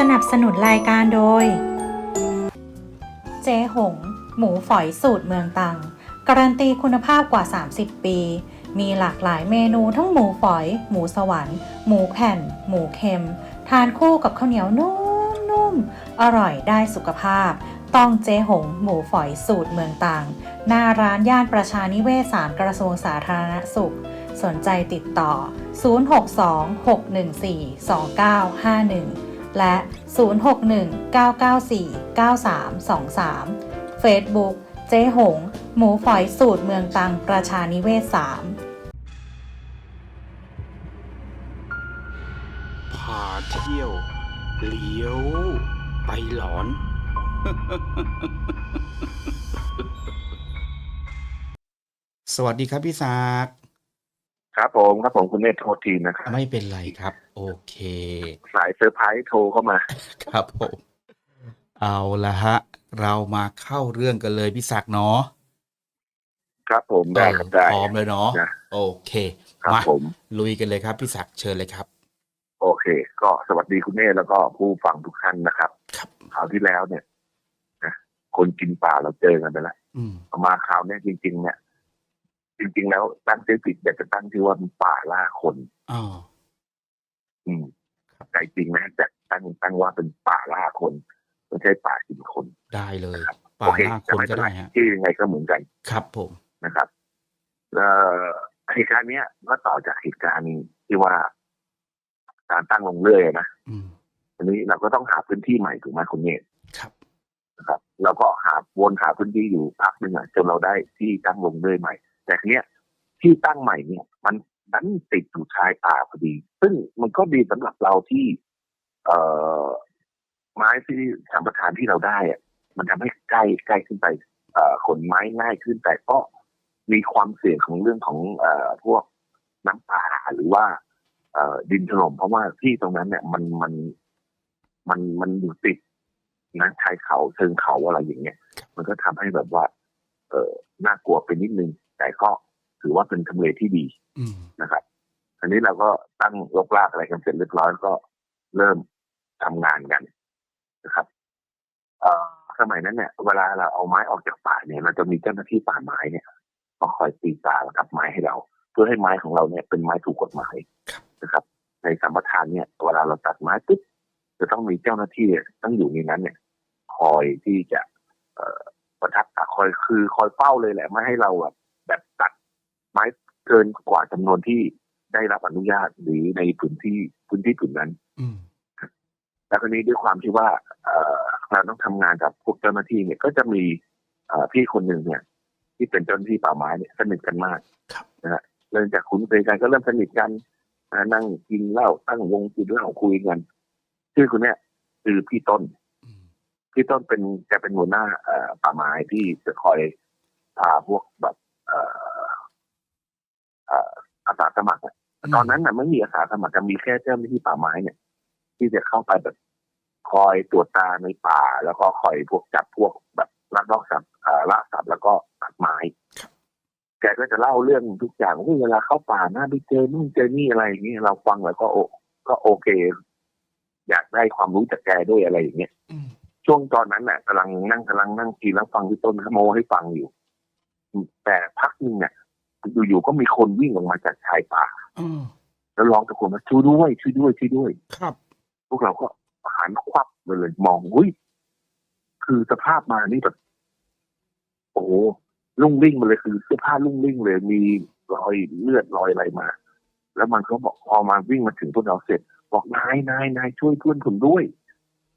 สนับสนุนรายการโดย เจ๊หง หมูฝอยสูตรเมืองตัง การันตีคุณภาพกว่า 30 ปี มีหลากหลายเมนูทั้งหมูฝอย หมูสวรรค์ หมูแผ่น หมูเค็ม ทานคู่กับข้าวเหนียวนุ่มๆ อร่อยได้สุขภาพ ต้องเจ๊หง หมูฝอยสูตรเมืองตัง หน้าร้านย่านประชานิเวศสารกระทรวงสาธารณสุข สนใจติดต่อ 062-614-2951 และ 061-994-9323 Facebook เจ๊หง หมูฝอยสูตรเมืองตังประชานิเวศ3พาเที่ยว เลี้ยว ไปหลอน สวัสดีครับพี่ศักดิ์ครับผมครับผมคุณเนธโทษทีนะครับ ไม่เป็นไรครับ โอเค สายเซอร์ไพรส์โทรเข้ามา ครับผม เอาละฮะ เรามาเข้าเรื่องกันเลยพี่ศักดิ์เนาะครับผมได้ครับได้พร้อมเลยเนาะนะโอเคครับมาผมลุยกันเลยครับพี่ศักดิ์เชิญเลยครับ โอเค ก็สวัสดีคุณเนธแล้วก็ผู้ฟังทุกท่านนะครับครับคราวที่แล้วเนี่ยนะคนกินป่าเราเจอกันไปแล้วอืมเอามาคราวเนี้ยจริง ๆ เนี่ย จริง ๆ แล้วตั้งชื่อผิดอยากจะตั้งชื่อว่าป่าล่าคนอ๋ออืม ใจจริงนะแต่ตั้งตั้งว่าเป็นป่าล่าคนไม่ใช่ป่ากินคน ได้เลยป่าโอเคล่าคแต่นไม่ก็เป็นไรได้ฮะที่ยังไงก็เหมือนกัน ครับผมนะครับเอ่อเหตุการณ์เนี้ยก็ต่อจากเหตุการณ์ที่ว่า การตั้งลงเรื่อยนะอืมทีนี้เราก็ต้องหาพื้นที่ใหม่ถูกไหมคุณเนตครับนะครับ เราก็หาวนหาพื้นที่อยู่พักหนึ่งอะจนเราได้ที่ตั้งลงเรื่อยใหม่ แต่ทีเนี้ยที่ตั้งใหม่เนี่ย มัน นั้นติดอยู่ชายป่าพอดี ซึ่งมันก็ดีสำหรับเราที่ เอ่อ ไม้ที่สัมปทานที่เราได้อะมันทำให้ใกล้ใกล้ขึ้นไป เอ่อขนไม้ง่ายขึ้นแต่ก็มีความเสี่ยงของเรื่องของเอ่อพวกน้ำป่าหรือว่าเอ่อดินถล่มเพราะว่าที่ตรงนั้นเนี่ยมันมันมันมันอยู่ติดนะชายเขาเชิงเขาอะไรอย่างเงี้ย มันก็ทำให้แบบว่า เออน่ากลัวไปนิดนึง แต่ก็ ถือว่าเป็นทำเลที่ดีอืมนะครับอันนี้เราก็ตั้งรกรากอะไรกันเสร็จเรียบร้อยก็เริ่มทำงานกันนะครับเอ่อสมัยนั้นเนี่ย เวลาเราเอาไม้ออกจากป่าเนี่ยเราจะมีเจ้าหน้าที่ป่าไม้เนี่ยมาคอยตีตากับไม้ให้เรา เพื่อให้ไม้ของเราเนี่ยเป็นไม้ถูกกฎหมายนะครับ ในสัมปทานเนี่ยเวลาเราตัดไม้ปุ๊บจะต้องมีเจ้าหน้าที่ต้องอยู่ในนั้นเนี่ย คอยที่จะ เอ่อประทับตาคอยคือ คอยเฝ้าเลยแหละ ไม่ให้เราแบบแบบตัด ไม้เกินกว่าจำนวนที่ได้รับอนุญาตหรือในพื้นที่พื้นที่ผืนนั้น อืมแล้วก็นี้ด้วยความที่ว่าเอ่อเราต้องทำงานกับพวกเจ้าหน้าที่เนี่ย ก็จะมีเอ่อพี่คนหนึ่งเนี่ย ที่เป็นเจ้าหน้าที่ป่าไม้เนี่ยสนิทกันมากครับนะฮะเริ่มจากคุ้นเคยกันก็เริ่มสนิทกันนะนั่งกินเหล้าตั้งวงกินเหล้าคุยกันชื่อคุณเนี่ยคือพี่ต้นอืมพี่ต้นเป็นจะเป็นหัวหน้าเอ่อป่าไม้ที่จะคอยพาพวกแบบเอ่อเอ่ออาสาสมัครอะตอนนั้นน่ะไม่มีอาสาสมัครจะมีแค่เจ้าหน้าที่ป่าไม้เนี่ย ที่จะเข้าไปแบบคอยตรวจตาในป่า แล้วก็คอยพวกจับพวกแบบลักลอบสัตว์เอ่อล่าสัตว์แล้วก็ตัดไม้แกก็จะเล่าเรื่องทุกอย่างว่าเวลาเข้าป่าหน้าไปเจอนู่นเจอนี่อะไรอย่างเงี้ยเราฟังแล้วก็โอก็โอเค อยากได้ความรู้จากแกด้วยอะไรอย่างเงี้ยอืมช่วงตอนนั้นน่ะกำลังนั่งกำลังนั่งกินแล้วฟังพี่ต้นโมให้ฟังอยู่ แต่พักหนึ่งเนี่ย อยู่ๆก็มีคนวิ่งออกมาจากชายป่าอืมแล้วร้องตะโกนว่าช่วยด้วยช่วยด้วยช่วยด้วย ครับ พวกเราก็หันควับไปเลยมองเฮ้ยคือสภาพมานี่แบบโอ้โหลุ่งลิ่งมาเลยคือเสื้อผ้าลุ่งลิ่งเลย มีรอยเลือดรอยอะไรมา แล้วมันก็บอกพอมาวิ่งมาถึงพวกเราเสร็จ บอกนายนายนายช่วยเพื่อนผมด้วย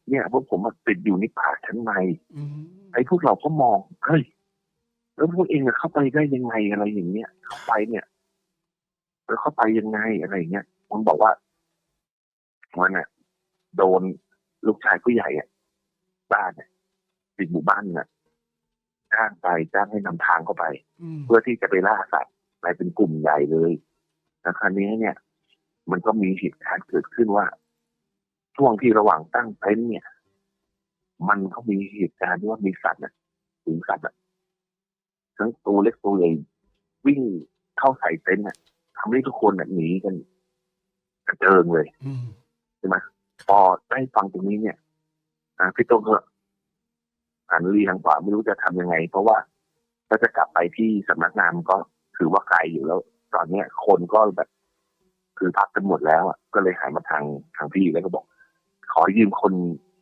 เนี่ยพวกผมมาติดอยู่ในป่าชั้นในอืมไอ้พวกเราก็มองเฮ้ย แล้วพวกเองจะเข้าไปได้ยังไงอะไรอย่างเงี้ยเข้าไปเนี่ย แล้วเข้าไปยังไงอะไรอย่างเงี้ยมันบอกว่ามันน่ะ โดนลูกชายผู้ใหญ่อะบ้านเนี่ยติดหมู่บ้านน่ะจ้างไปจ้างให้นำทางเข้าไปอืมเพื่อที่จะไปล่าสัตว์ไปเป็นกลุ่มใหญ่เลยแล้วคราวนี้เนี่ย มันก็มีเหตุการณ์เกิดขึ้นว่า ช่วงที่ระหว่างตั้งเต็นท์เนี่ย มันก็มีเหตุการณ์ที่ว่ามีสัตว์น่ะถึงสัตว์อะ ทั้งตัวเล็กตัวใหญ่วิ่งเข้าใส่เต็นท์น่ะทำให้ทุกคนน่ะหนีกันกระเจิงเลยอืมใช่ไหมพอได้ฟังตรงนี้เนี่ยอ่าพี่โต้งก็หันรีทางขวาไม่รู้จะทำยังไง เพราะว่าถ้าจะกลับไปที่สำนักงานมันก็ถือว่าไกลอยู่แล้ว ตอนเนี้ย คนก็แบบคือพักกันหมดแล้วอะก็เลยหันมาทางทางพี่แล้วก็บอก ขอยืมคน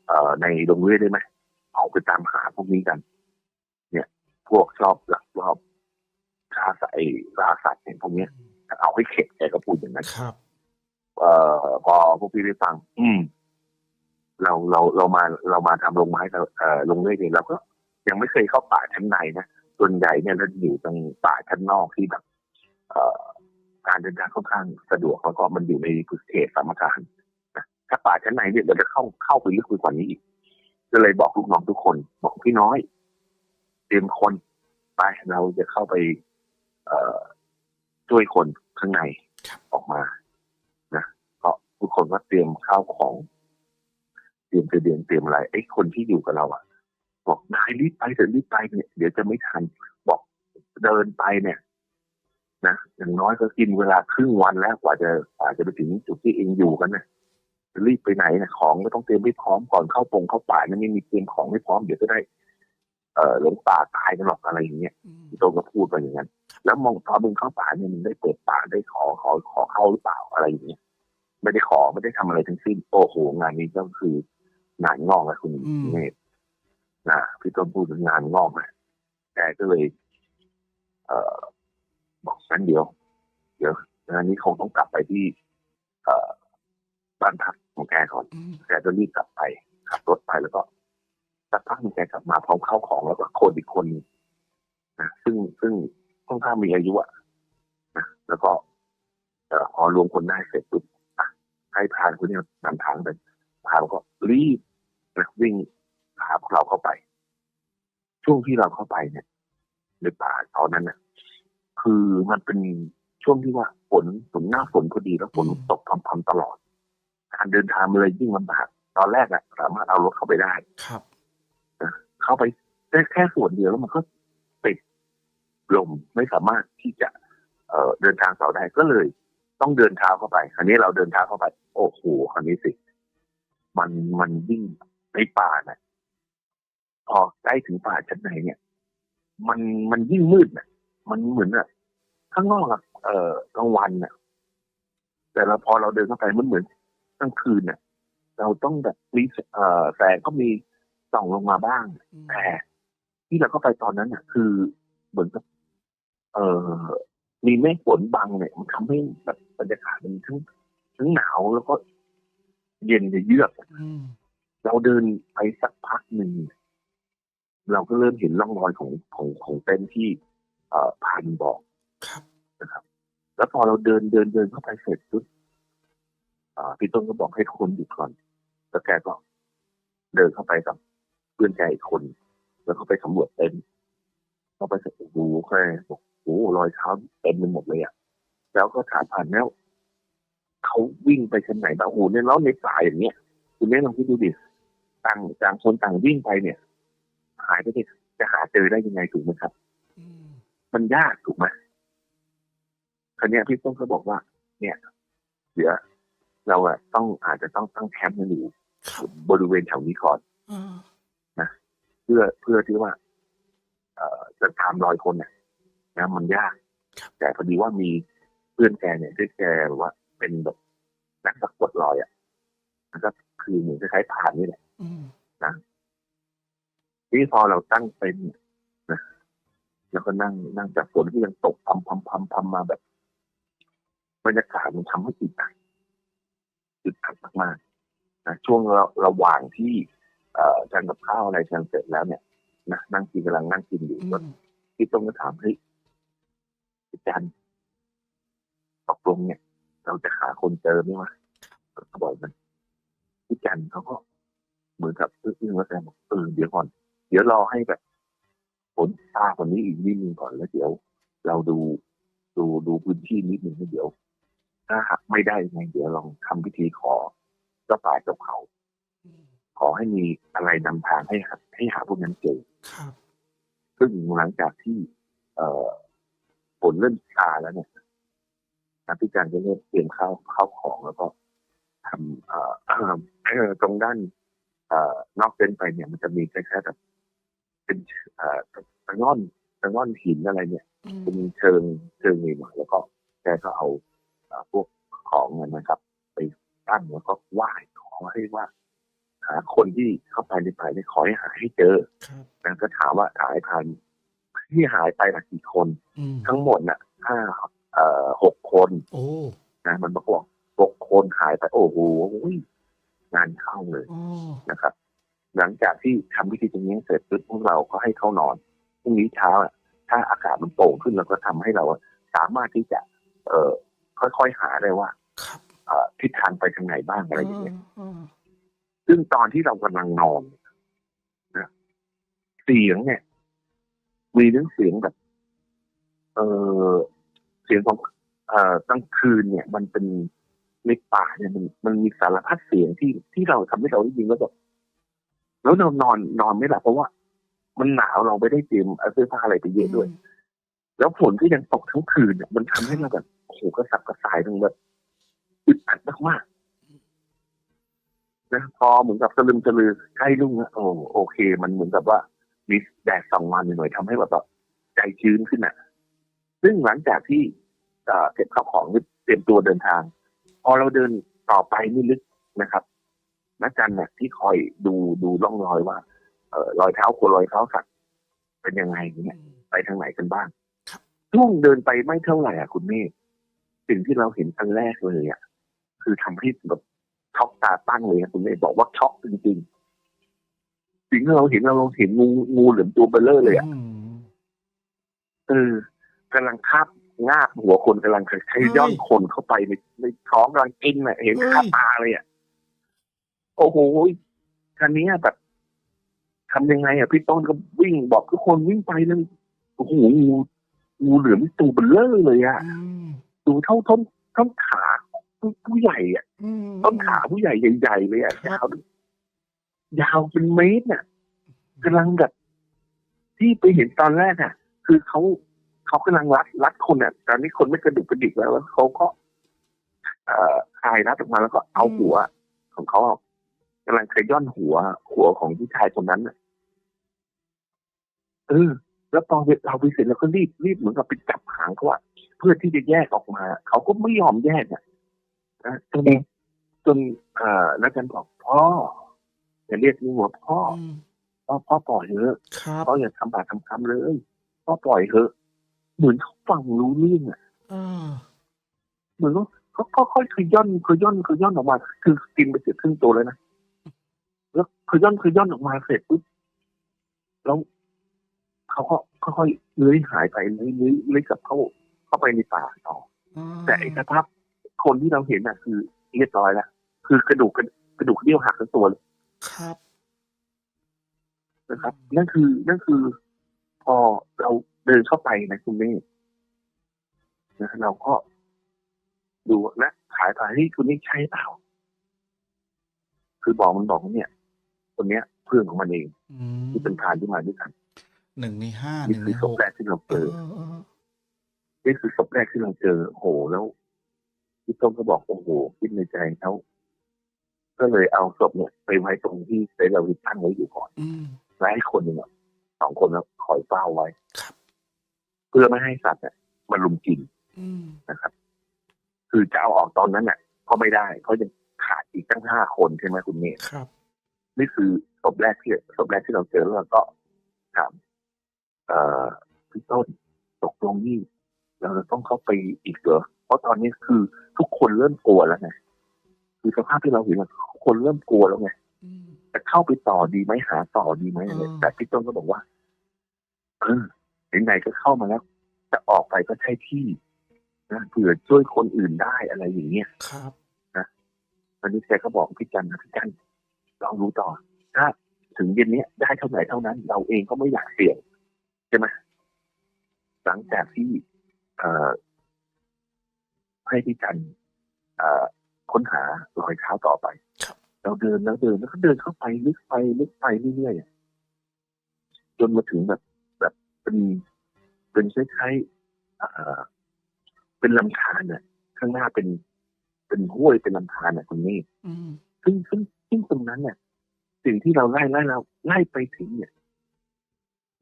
เอ่อในโรงเรียนได้ไหมออกไปตามหาพวกนี้กันเนี่ย พวกชอบลักลอบฆ่าสัตว์ไอ้ล่าสัตว์เนี่ยพวกเนี้ยเอาให้เข็ดแกก็พูดอย่างนั้นครับ เอ่อพอพวกพี่ได้ฟัง อืม เราเราเรามาเรามาทำลงไม้กับเอ่อลงเรื่อยๆเราก็ยังไม่เคยเข้าป่าชั้นในนะส่วนใหญ่เนี่ยเราอยู่ตรงป่าชั้นนอกที่แบบ เอ่อการเดินทางค่อนข้างสะดวกแล้วก็มันอยู่ในเขตสามการนะถ้าป่าชั้นในเนี่ยเราจะเข้าเข้าไปลึกไปกว่านี้อีกก็เลยบอกลูกน้องทุกคน บอกพี่น้อย เตรียมคนไปเราจะเข้าไปเอช่วยคนข้างในออกมานะก็ทุกคนก็เตรียมข้าวของ เตรียมเสบียงเตรียมอะไรไอ้คนที่อยู่กับเราอะ บอกนายรีบไปเถอะรีบไปเนี่ยเดี๋ยวจะไม่ทันบอกเดินไปเนี่ยนะอย่างน้อยก็กินเวลาครึ่งวันแล้วกว่าจะกว่าจะไปถึงจุดที่เองอยู่กันนะรีบไปไหนนะของก็ต้องเตรียมให้พร้อมก่อนเข้าปงเข้าป่านั่นไม่มีเตรียมของให้พร้อมเดี๋ยวจะได้ เอ่อหลงป่าตายกันหรอกอะไรอย่างเงี้ยอืมพี่โตก็พูดไปอย่างนั้น แล้วมองตอนมึงเข้าป่าเนี่ยมึงได้เปิดป่าได้ขอขอขอเข้าหรือเปล่าอะไรอย่างเงี้ยไม่ได้ขอไม่ได้ทำอะไรทั้งสิ้นโอ้โหงานนี้ก็คืองานงอกแล้วคุณอืมเนตรนะพี่ต้นพูดถึงงานงอกนะแกก็เลย เอ่อบอกงั้นเดี๋ยว เดี๋ยวงานนี้คงต้องกลับไปที่ เอ่อบ้านพักของแกก่อนอืมแกก็รีบกลับไปขับรถไปแล้วก็ สักพักหนึ่งแกกลับมาพร้อมข้าวของแล้วก็คนอีกคนนะซึ่งซึ่งค่อนข้างมีอายุอะนะแล้วก็ออพอรวมคนได้เสร็จปุ๊บให้พานคนนี้นำทางไปพานก็รีบนะวิ่งพาพวกเราเข้าไป ช่วงที่เราเข้าไปเนี่ยในป่าตอนนั้นเนี่ยคือมันเป็นช่วงที่ว่าฝนฝนหน้าฝนพอดีแล้วฝนตกพรำๆตลอด การเดินทางมันเลยยิ่งลำบากตอนแรกอะสามารถเอารถเข้าไปได้ ครับ เข้าไปได้แค่ส่วนเดียวแล้วมันก็ติดลมไม่สามารถที่จะเเดินทางต่อได้ก็เลย ต้องเดินเท้าเข้าไป คราวนี้เราเดินเท้าเข้าไป โอ้โหคราวนี้สิ มันมันยิ่งในป่าน่ะพอใกล้ถึงป่าชั้นในเนี่ย มันมันยิ่งมืดน่ะ มันเหมือนอะข้างนอกอะเอ่อกลางวันน่ะ แต่เราพอเราเดินเข้าไปมันเหมือนกลางคืนน่ะ เราต้องแบบมีเอ่อแสงก็มี ส่องลงมาบ้างอืมแต่ที่เราเข้าไปตอนนั้นน่ะ คือเหมือนกับเอ่อมีเมฆฝนบังเนี่ยมันทำให้แบบบรรยากาศมันทั้งทั้งหนาวแล้วก็เย็นจะเยือกอืมเราเดินไปสักพักหนึ่งเราก็เริ่มเห็นร่องรอยของของของเต็นท์ที่ เอ่อพันบอกครับนะครับ แล้วพอเราเดินเดินเดินเข้าไปเสร็จปุ๊บอ่าพี่ต้นก็บอกให้ทุกคนหยุดก่อนแล้วแกก็เดินเข้าไปกับ เพื่อนแกอีกคน แล้วก็ไปสำรวจเต็นท์เข้าไปเสร็จโอ้โหแค่บอกโอ้โหรอยเท้าเต็มไปหมดเลยอะแล้วก็ถามผ่านแล้วเขาวิ่งไปชั้นไหนบ้างโอ้โหเนี่ยแล้วในป่าอย่างเงี้ยคุณแม่ลองคิดดูดิต่างต่างคนต่างวิ่งไปเนี่ย หายไปเนี่ยจะหาเจอได้ยังไงถูกไหมครับอืมมันยากถูกไหมคราวเนี้ยพี่ต้นก็บอกว่า เนี่ยเดี๋ยวเราอะต้องอาจจะต้องตั้งแคมป์กันอยู่ครับบริเวณแถวนี้ก่อนอ่า เพื่อเพื่อที่ว่าเอ่อจะตามรอยคนเนี่ยนะมันยาก แต่พอดีว่ามีเพื่อนแกเนี่ยที่แกแบบว่า เป็นแบบนักสะกดรอยอะ่ะมันก็คือเหมือนคล้ายๆผ่านนี่แหละอืมที่พอเราตั้งเป็นนะแล้วก็นั่งนั่งจากฝนที่ยังตกพำพำพำพำมาแบบบรรยากาศมันทำให้อึดอัดอึดอัดมากๆนะช่วงระระหว่างที่ เอ่อทานกับข้าวอะไรกันเสร็จแล้วเนี่ยนะนั่งกินกำลังนั่งกินอยู่อืก็มพี่ต้นก็ถามเฮ้ยอาจารย์ตกลงเนี่ย เราจะหาคนเจอไหมวะเขาบอกมันพี่จันเขาก็เหมือนกับอึ้งๆแล้วแกบอกเออเดี๋ยวก่อน เดี๋ยวรอให้แบบฝนตาคนนี้อีกนิดนึงก่อนแล้วเดี๋ยว เราดูดูดูพื้นที่นิดนึงแล้วเดี๋ยว ถ้าหากไม่ได้ยังไงเดี๋ยวลองทำพิธีขอเจ้าป่าเจ้าเขาอืม ขอให้มีอะไรนำทางให้หาให้หาพวกนั้นเจอครับ ซึ่งหลังจากที่ เอ่อฝนเริ่มซาแล้วเนี่ยนักพิจารณ์ก็เริ่มเตรียมข้าวข้าวของแล้วก็ทำเอ่อเอ่อเอ่อตรงด้านเอ่อนอกเต็นท์ไปเนี่ยมันจะมีคล้ายๆแบบเป็นเอ่อตะง่อนตะง่อนหินอะไรเนี่ยอืมเป็นเชิงเชิงนี่มาแล้วก็แกก็เอาเอ่อพวกของเนยนะครับ ไปตั้งแล้วก็ไหว้ขอให้ว่า หาคนที่เข้าไปในป่าเนี่ยขอให้หาให้เจอครับนะก็ถามว่าหายพันที่หายไปละกี่คนอืมทั้งหมดน่ะห้าเอ่อหกคนโอ้นะมันบอกว่าหกคนหายไปโอ้โหงานเข้าเลยโอ้นะครับ หลังจากที่ทำพิธีตรงนี้เสร็จปุ๊บพวกเราก็ให้เข้านอนพรุ่งนี้เช้าอะถ้าอากาศมันโปร่งขึ้นเราก็ทำให้เราสามารถที่จะ เอ่อค่อยๆหาได้ว่าครับเอ่อทิศทางไปทางไหนบ้างอะไรอย่างเงี้ยอืม ซึ่งตอนที่เรากำลังนอนนะเสียงเนี่ย มีเรื่องเสียงแบบ เออเสียงของเอ่อกลางคืนเนี่ย มันเป็นในป่าเนี่ยมันมันมีสารพัดเสียงที่ที่เราทำให้เราได้ยินแล้วแบบแล้วเรานอนนอนไม่หลับเพราะว่า มันหนาวเราไม่ได้เตรียมเสื้อผ้าอะไรไปเยอะด้วย แล้วฝนก็ยังตกทั้งคืนเนี่ยมันทำให้เราแบบโอ้โหกระสับกระส่ายทั้งแบบอึดอัดมากๆ นะพอเหมือนกับสลึมสลือใกล้รุ่งนะโอ้โอเค มันเหมือนกับว่ามีแดดส่องมาหน่อยๆทำให้แบบว่าใจชื้นขึ้นอะ ซึ่งหลังจากที่เอ่อเก็บข้าวของเตรียมตัวเดินทาง พอเราเดินต่อไปนี่ลึกนะครับนักจันเนี่ยที่คอยดูดูร่องรอยว่า เอ่อรอยเท้าคนรอยเท้าสัตว์เป็นยังไงเนี่ยไปทางไหนกันบ้างครับช่วงเดินไปไม่เท่าไหร่อะคุณเมฆสิ่งที่เราเห็นอันแรกเลยอะคือทำให้แบบ ช็อกตาตั้งเลยอะคุณเมฆบอกว่าช็อกจริงๆสิ่งที่เราเห็นเราเห็นงูงูเหลือมตัวเบลเลอร์เลยอะอืมเออกำลังคาบงาบหัวคนกำลังใช้ย่อนคนเข้าไปในในท้องกำลังกินอะเห็นคาตาเลยอะโอ้โหคันนี้ยแบบทำยังไงอะพี่ต้นก็วิ่งบอกทุกคนวิ่งไปนั่นโอ้โหงูงูเหลือมตัวเบลเลอร์เลยอะอืมดูเท่าต้นต้นขา ผู้ผู้ใหญ่อะอืมต้นขาผู้ใหญ่ใหญ่ๆเลยอะครัยาบวยาวเป็นเมตรน่ะกำลังแบบที่ไปเห็นตอนแรกอะ คือเขาเขากำลังรัดรัดคนอะตอนนี้คนไม่กระดุกกระดิกแล้วแล้วเขาก็เอ่อคลายรัดออกมาแล้วก็เอาหัว ของเขาอะกำลังขย้อนหัว หัวของผู้ชายคนนั้นน่ะเออแล้วตอนเราไปเสร็จแล้วก็รีบรีบเหมือนกับไปจับหางเขาอะเพื่อที่จะแยกออกมา เขาก็ไม่ยอมแยกอะ นะจนจนเอ่อนักการบอกพ่ออย่าเรียกนี่ว่าพ่ออืมพ่อพ่อปล่อยเถอะครับพ่ออย่าทำบาปทำกรรมเลยพ่อปล่อยเถอะ เหมือนเขาฟังรู้เรื่องอะอ่าเหมือนว่าเขาก็ค่อยขย่อนขย่อนขย่อนออกมา คือกินไปเสร็จครึ่งตัวเลยนะแล้วขย่อนขย่อนออกมาเสร็จปุ๊บแล้วเขาก็ค่อยๆเลื้อยหายไปเลื้อยเลื้อยเลื้อยกลับเข้าเข้าไปในป่าต่ออ่าแต่ไอ้สภาพ คนที่เราเห็นน่ะ คือเรียบร้อยแล้วคือกระดูกกระกระดูกเดี่ยวหักทั้งตัวเลยครับนะครับ นั่นคือนั่นคือ พอเราเดินเข้าไปนะคุณเมฆนะเราก็ดูนะขายไปเฮ้ยคุณนี่ใช่เปล่าคือบอกมันบอกว่าเนี่ย คนเนี้ยเพื่อนของมันเองอืมที่เป็นพรานที่มาด้วยกันหนึ่งในห้าหนี่นึ่งคืในอศหพกแรกที่เราเจเอออเออนี่คือศพแรกที่เราเจอโหแล้ว พี่ต้มก็บอกโอ้โหคิดในใจเขาก็เลยเอาศพเนี่ยไปไว้ตรงที่เซเราตั้งไว้อยู่ก่อนอืมและให้คนหนึ่งอะสองคนแล้วคอยเฝ้าไว้ครับเพื่อไม่ให้สัตว์เนี่ยมันลุมกินอืมนะครับ คือจะเอาออกตอนนั้นเนี่ยก็ไม่ได้เพราะยังขาดอีกตั้งห้าคนใช่ไหมคุณเมธครับ นี่คือศพแรกที่ศพแรกที่เราเจอแล้วเราก็ถามเอ่อพี่ต้นตกลงนี่เราจะต้องเข้าไปอีกเหรอ เพราะตอนนี้คือทุกคนเริ่มกลัวแล้วไงคือสภาพที่เราเห็นอะทุกคนเริ่มกลัวแล้วไงอืมจะเข้าไปต่อดีไหมหาต่อดีไหมอะไรอืมแต่พี่ต้นก็บอกว่าเออไหนๆก็เข้ามาแล้ว จะออกไปก็ใช่ที่นะเผื่อช่วยคนอื่นได้อะไรอย่างเงี้ยครับตอนนี้แกก็บอกพี่จันนะพี่จันลองดูต่อ ถ้า ถึงเย็นเนี้ยได้เท่าไหร่เท่านั้น เราเองก็ไม่อยากเสี่ยงใช่ไหมหลังจากที่เอ่อ ให้พี่จันเอ่อค้นหารอยเท้าต่อไปครับเราเดินแล้วเดินแล้วก็เดินเข้าไปลึกไปลึกไปเรื่อยๆอะจนมาถึงแบบ แบบเป็นเป็นคล้ายๆเอ่อเป็นลำธารน่ะข้างหน้าเป็นเป็นห้วยเป็นลำธารน่ะคุณนี่อืมซึ่งซึ่งซึ่งตรงนั้นเนี่ยสิ่งที่เราไล่ไล่เราไล่ไปถึงเนี่ย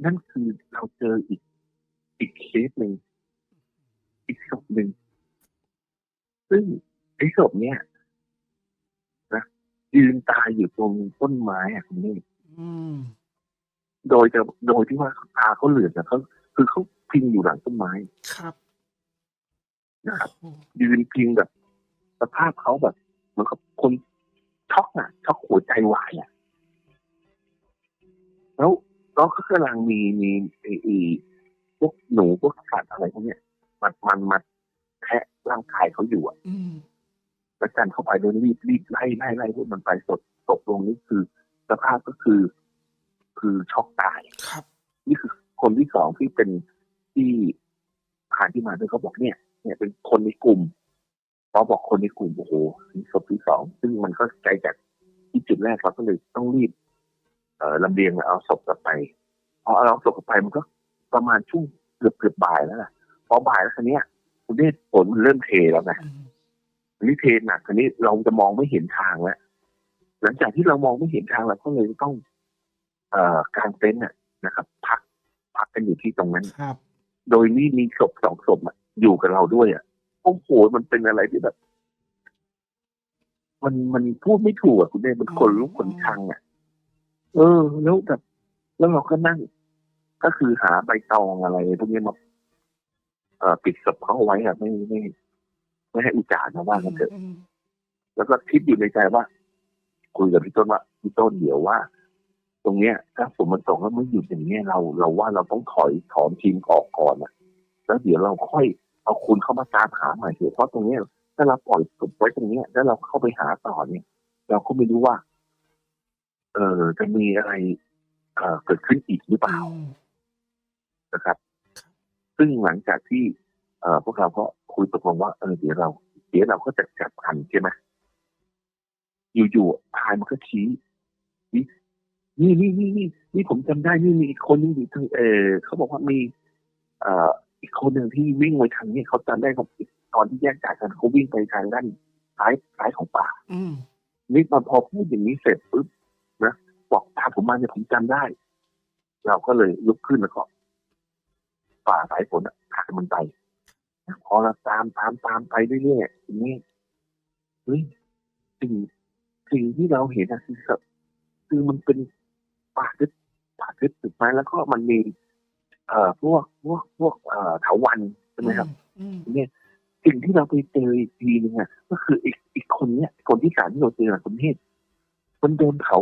นั่นคือเราเจออีกอีกเคสหนึ่งอีกศพหนึ่ง ซึ่งไอ้ศพเนี่ยนะยืนตายอยู่ตรงต้นไม้อะคุณนี่อืมโดยจะโดยที่ว่าตาเขาเหลือกนะเขาคือเขาพิงอยู่หลังต้นไม้ครับนะครับโอ้ยืนพิงแบบสภาพเขาแบบเหมือนกับคนช็อกอะช็อกหัวใจวายอะแล้วแล้วก็กำลังมีมีไอ้ไอ้พวกหนูพวกสัตว์อะไรพวกเนี้ยมันมันมาแทะ ร่างกายเขาอยู่อะอืมแล้วกันเข้าไปโดยรีบรีบไล่ไล่ไล่พวกมันไปสดตกลงนี่คือสภาพก็คือ คือช็อกตายครับ นี่คือคนที่สองที่เป็นที่ผ่านที่มาด้วยเขาบอกเนี่ย เนี่ยเป็นคนในกลุ่มพอบอกคนในกลุ่มโอ้โหนี่ศพที่สองซึ่งมันก็ไกลจากที่จุดแรกเราก็เลยต้องรีบ เอ่อลำเลียงเอาศพกลับไปพอเอาศพกลับไปมันก็ประมาณช่วงเกือบเกือบบ่ายแล้วนะพอบ่ายแล้วคันนี้ย คุณเดชฝนมันเริ่มเทแล้วนะอืมอันนี้เทหนักคันนี้เราจะมองไม่เห็นทางแล้วหลังจากที่เรามองไม่เห็นทางเราก็เลยต้องเอ่อกางเต็นท์น่ะนะครับ พักพักกันอยู่ที่ตรงนั้นครับ โดยนี่มีศพสองศพอะอยู่กับเราด้วยอะโอ้โหมันเป็นอะไรที่แบบ มันมันพูดไม่ถูกอะคุณเดชมันคนลุกขนชังอะ เออ แล้วแบบแล้วเราก็นั่ง ก็คือหาใบตองอะไรพวกนี้มาเอ่อ ปิดศพเขาเอาไว้อะไม่ไม่ไม่ให้อุจจาระนะว่ากันเถอะอืมแล้วก็คิดอยู่ในใจว่า คุยกับพี่ต้นว่าพี่ต้นเดี๋ยวว่า ตรงเนี้ย ถ้าฝนมันตกแล้วไม่หยุดอย่างเนี้ยเรา เราว่าเราต้องถอยถอนทีมออกก่อนอะแล้วเดี๋ยวเราค่อยเอาคุณเข้ามาตามหาใหม่เถอะเพราะตรงเนี้ยถ้าเราปล่อยศพไว้ตรงเนี้ยแล้วเราเข้าไปหาต่อเนี่ย เราก็ไม่รู้ว่า เออจะมีอะไรเอ่อเกิดขึ้นอีกหรือเปล่าอืมนะครับ ซึ่งหลังจากที่เอ่อพวกเราก็คุยตกลงว่าเออเดี๋ยวเรา เดี๋ยวเราก็จะจับพันใช่ไหมอยู่ๆพายมันก็ชี้นี่นี่นี่นี่นี่ผมจำได้นี่มีอีกคนนึงอยู่ทางเออเขาบอกว่ามี เอ่ออีกคนหนึ่งที่วิ่งไปทางนี้เขาจำได้ครับตอนที่แยกจากกันเขาวิ่งไปทางด้านซ้ายซ้ายของป่าอืมนี่มาพอพูดอย่างนี้เสร็จปุ๊บนะบอกตามผมมาเนี่ยผมจำได้ เราก็เลยลุกขึ้นแล้วก็ ฝ่าสายฝนอะพามันไปพอเราตามตามตามไปเรื่อยๆทีนี้เฮ้ยสิ่งสิ่งที่เราเห็นอะคือแบบคือมันเป็นป่าทึบป่าทึบถูกไหมแล้วก็มันมีเอ่อพวกพวกพวกเอ่อเถาวันใช่ไหมครับอืมเนี่ยสิ่งที่เราไปเจออีกทีนึงอะก็คืออีกอีกคนเนี้ยคนที่สามที่เราเจอคนเทศมันโดนเขา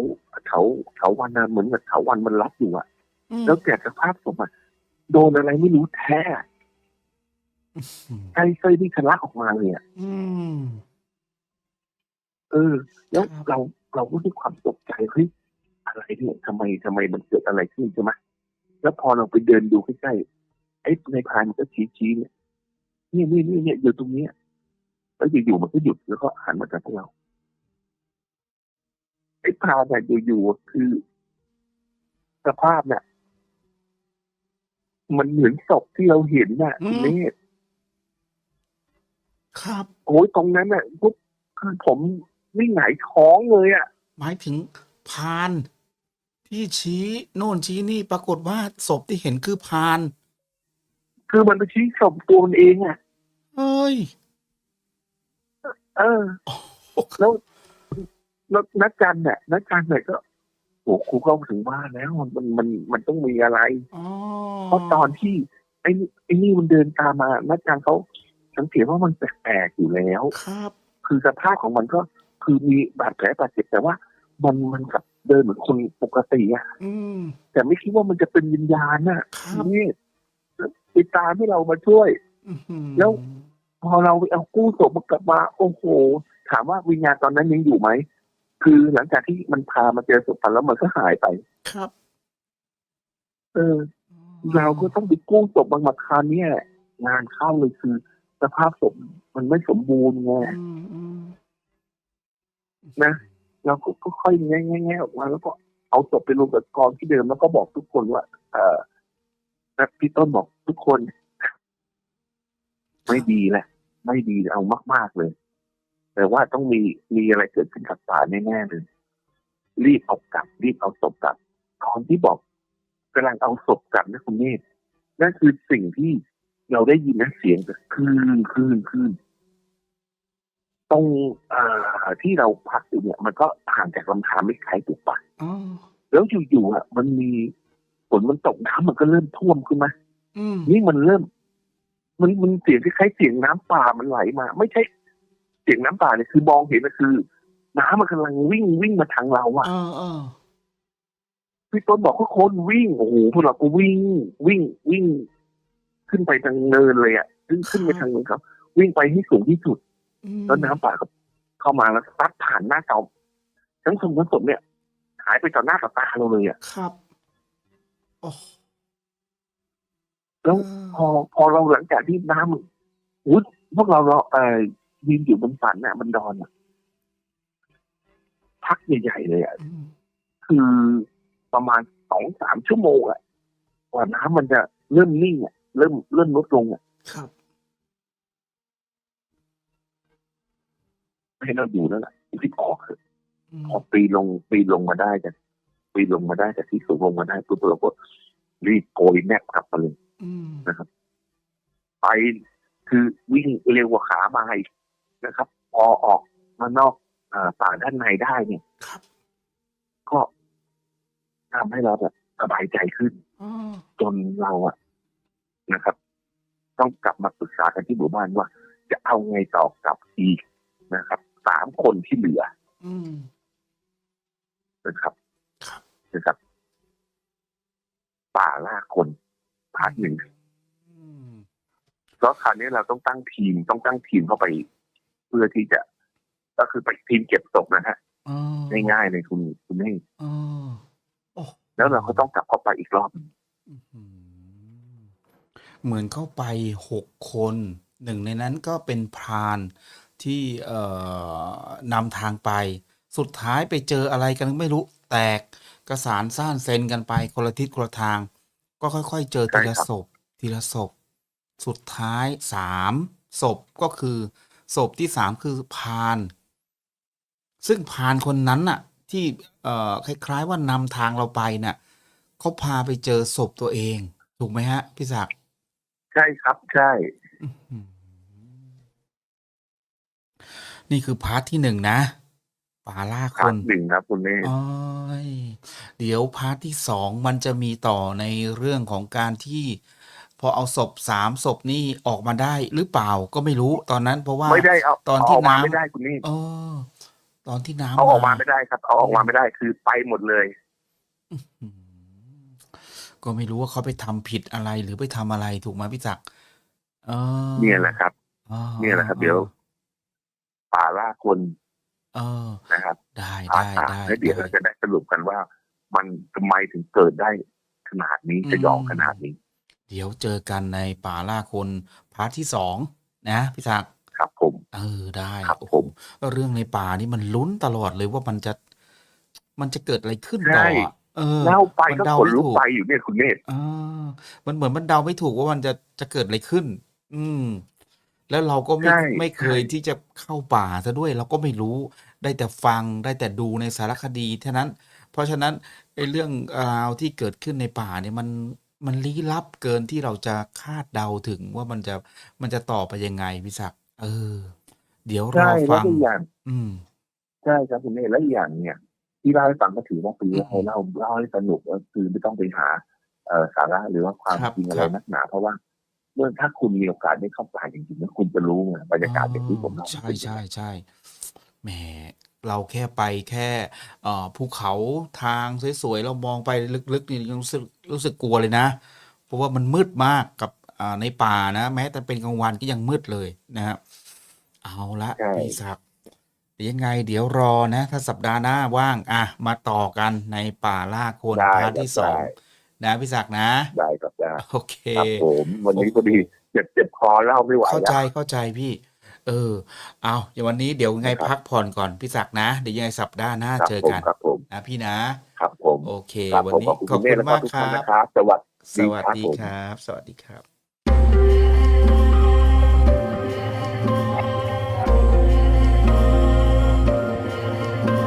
เขาเขาวันนะเหมือนกับเขาวันมันรัดอยู่อะอืมแล้วแต่สภาพศพอะ โดนอะไรไม่รู้แท้อืมไส้ไส้ที่ทะลักออกมาเลยอะอืมเออ แล้วครับเราเราก็ด้วยความตกใจเฮ้ยอะไรเนี่ยทำไมทำไมมันเกิดอะไรขึ้นใช่ไหมแล้วพอเราไปเดินดูใกล้ๆไอ้ในพายมันก็ชี้ชี้เนี่ยนี่นี่นี่เนี่ยอยู่ตรงเนี้ยแล้วอยู่ๆมันก็หยุดแล้วก็หันมาจากพวกเราไอ้พาเนี่ยอยู่ๆคือสภาพเนี่ย มันเหมือนศพที่เราเห็นน่ะคุณเนตรครับโอ้ยตรงนั้นน่ะปุ๊บคือผมนี่หงายท้องเลยอะ หมายถึงพาน ที่ชี้โน่นชี้นี่ปรากฏว่าศพที่เห็นคือพาน คือมันไปชี้ศพตัวมันเองอะเอ้ยเออแล้วแล้วนักการเนี่ยนักการเนี่ยก็โอ้ครูก็ถึงว่าแล้วมันมันมันมันต้องมีอะไรอ๋อเพราะตอนที่ ไอ้นี่ไอ้นี่มันเดินตามมานักการเขาสังเกตว่ามันแปลกๆอยู่แล้วครับ คือสภาพของมันก็คือมีบาดแผลบาดเจ็บแต่ว่า มันมันกับเดินเหมือนคนปกติอะอืมแต่ไม่คิดว่ามันจะเป็นวิญญาณน่ะครับนี่ติดตามให้เรามาช่วยอื้อหือแล้วพอเราไปเอากู้ศพมากลับมาโอ้โห ถามว่าวิญญาณตอนนั้นยังอยู่ไหม คือหลังจากที่มันพามาเจอศพพันแล้วมันก็หายไป ครับ เออ เราก็ต้องไปกู้ศพบางมาคราวเนี้ยงานเข้าเลยคือสภาพศพมันไม่สมบูรณ์ไงอืมอืมนะเราก็ก็ค่อยแง่แง่แง่ออกมาแล้วก็เอาศพไปรวมกับกองที่เดิมแล้วก็บอกทุกคนว่า เออแล้วพี่ต้นบอกทุกคน ไม่ดีแหละ ไม่ดีเอามาก ๆ เลย แต่ว่าต้องมีมีอะไรเกิดขึ้นกับป่าแน่ๆเลยรีบเอากลับ รีบเอาศพกลับตอนที่บอกกำลังเอาศพกลับนะคุณเมธนั่นคือสิ่งที่เราได้ยินนะเสียงแบบคลื่นคลื่นคลื่นตรงอ่าที่เราพักอยู่เนี่ย มันก็ห่างจากลำธารไม่ไกลถูกปะอ๋อแล้วอยู่ๆอะ มันมีฝนมันตกน้ำมันก็เริ่มท่วมขึ้นมาอืมนี่มันเริ่ม มันมันเสียงคล้ายๆเสียงน้ำป่ามันไหลมา ไม่ใช่เสียงน้ำป่าเนี่ยคือมองเห็นนะคือ น้ำมันกำลังวิ่งวิ่งมาทางเราอะเออเออพี่ต้นบอกว่าคนวิ่งโอ้โหพวกเราก็วิ่ง วิ่งวิ่ง ขึ้นไปทางเนินเลยอะขึ้นขึ้นไปทางเนินครับ วิ่งไปให้สูงที่สุดอืมแล้วน้ำป่าก็เข้ามาแล้วซัดผ่านหน้าเราทั้งสมทั้งสมเนี่ยหายไปต่อหน้าต่อตาเราเลยอะครับโอ้แล้วพอพอเราหลังจากที่น้ำมันอุ๊ยพวกเราเราเอ่อ ยืนอยู่บนฝันน่ะมันดอนอะพักใหญ่ๆเลยอะอืมคือประมาณสองสามชั่วโมงอะกว่าน้ำมันจะเริ่มนิ่งอะเริ่มเริ่มลดลงอะครับให้เราอยู่แล้วแหละที่ออกเถอะอืมพอปีนลงปีนลงมาได้จากปีนลงมาได้จากที่สูงลงมาได้ปุ๊บเราก็รีบโกยแนบกลับมาเลยอืมไปคือวิ่งเร็วกว่าขามาอีก นะครับ พอออกมานอกเอ่อป่าด้านในได้เนี่ยครับก็ทำให้เราแบบสบายใจขึ้นอ๋อจนเราอะนะครับ ต้องกลับมาปรึกษากันที่หมู่บ้านว่า จะเอาไงต่อกับอีกนะครับสามคนที่เหลืออืมนะครับครับนะครับ ป่าล่าคนพาร์ทหนึ่งอืมแล้วคราวนี้เราต้องตั้งทีมต้องตั้งทีมเข้าไป เพื่อที่จะ ก็คือไปทีมเก็บศพนะฮะอ๋อง่ายๆเลยคุณคุณนี่อ๋อโอ้แล้วเราก็ต้องกลับเข้าไปอีกรอบหนึ่งอื้อหือเหมือนเข้าไปหกคนหนึ่งในนั้นก็เป็นพรานที่เอ่อนำทางไป สุดท้ายไปเจออะไรกันไม่รู้แตกกระสานซ่านเซนกันไปคนละทิศคนละทาง ก็ค่อย ๆ เจอทีละศพทีละศพ สุดท้ายสามศพก็คือ ศพที่สามคือพราน ซึ่งพรานคนนั้นน่ะ ที่เอ่อคล้ายๆว่านำทางเราไปน่ะเขาพาไปเจอศพตัวเอง ถูกไหมฮะ พี่ศักดิ์ใช่ครับใช่อื้อหือนี่คือพาร์ทที่หนึ่งนะป่าล่าคพาร์ทนหนึ่งครับคุณเน่อ้อยเดี๋ยวพาร์ทที่สองมันจะมีต่อในเรื่องของการที่ พอเอาศพสามศพนี่ออกมาได้หรือเปล่าก็ไม่รู้ตอนนั้น เพราะว่าไม่ได้เอาตอนที่เาออกมาน้ำไม่ได้คุณนี่เออ ตอนที่น้ำเอาออกมาไม่ได้ครับ เอาออกมาไม่ได้คือไปหมดเลยอืมก็ไม่รู้ว่าเขาไปทำผิดอะไรหรือไปทำอะไรถูกไหมพี่จักดิ์เออเนี่ยแหละครับอ๋อเนี่ยแหละครับ เดี๋ยว ป่าล่าคนเออนะครับ ได้พาได้ร์ทสามได้แล้วเดี๋ยวได้เราจะได้สรุปกันว่า มันทำไมถึงเกิดได้ขนาดนี้อืมจะยองขนาดนี้ เดี๋ยวเจอกันในป่าล่าคนพาร์ทที่สองนะพี่ศักดิ์ครับผมเออได้ครับโอ้ผโหมเรื่องในป่านี่มันลุ้นตลอดเลยว่ามันจะ มันจะเกิดอะไรขึ้นต่อใช่อะเออเล่าไปมันก็เดาขนไม่ลุกถูกไปอยู่เนี่ยคุณเนตรอ่ามันเหมือนมันเดาไม่ถูกว่ามันจะจะเกิดอะไรขึ้น อืม แล้วเราก็ไม่ใช่ไม่เคยใช่ที่จะเข้าป่าซะด้วย เราก็ไม่รู้ได้แต่ฟังได้แต่ดูในสารคดีเท่านั้น เพราะฉะนั้นไอ้เรื่องราวที่เกิดขึ้นในป่าเนี่ยมัน มันลี้ลับเกินที่เราจะคาดเดาถึงว่ามันจะมันจะต่อไปยังไงพี่ศักดิ์เออ เดี๋ยวรใช่อแล้วฟังอีกอย่างอืม ใช่ครับคุณเนตรและอีกอย่างเนี่ย ที่เล่าให้ฟังก็ถือว่าเป็นอืมเล่าเล่าเล่าให้สนุกก็คือไม่ต้องไปหาเอ่อสาระหรือว่าความครับจริงอะไรครับนักหนา เพราะว่าเมื่อถ้าคุณมีโอกาสได้เข้าป่าจริงๆแล้วคุณจะรู้ไงบรรยากาศอย่างที่ผมเล่าใช่ใช่ใช่แหม เราแค่ไปแค่เอ่อภูเขาทางสวยๆเรามองไปลึกๆนี่ยังรู้สึกรู้สึกกลัวเลยนะ เพราะว่ามันมืดมากกับอ่าในป่านะ แม้แต่เป็นกลางวันก็ยังมืดเลยนะครับเอาละใช่พี่ศักดิ์เดี๋ยวยังไง เดี๋ยวรอนะ ถ้าสัปดาห์หน้าว่าง อะ มาต่อกันในป่าล่าคนได้พาร์ทที่ได้สองนะพี่ศักดิ์นะ ได้ครับได้โอเคครับผมวันนี้พอดีเจ็บเจ็บคอเล่าไม่ไหวเข้าใจแล้วเข้าใจพี่ เออ เอาอย่างวันนี้เดี๋ยวไงครับ พักผ่อนก่อนพี่ศักดิ์นะ เดี๋ยวยังไงสัปดาห์หน้าครับเจอผมกันครับผมนะพี่นะ ครับผมโอเค ครับวันผมนี้ขอบคุณขอบคุณเนคุตรณและก็มากทุกคท่านรับนะครับสวัสสดีวัสครับดีผม ครับ สวัสดีครับ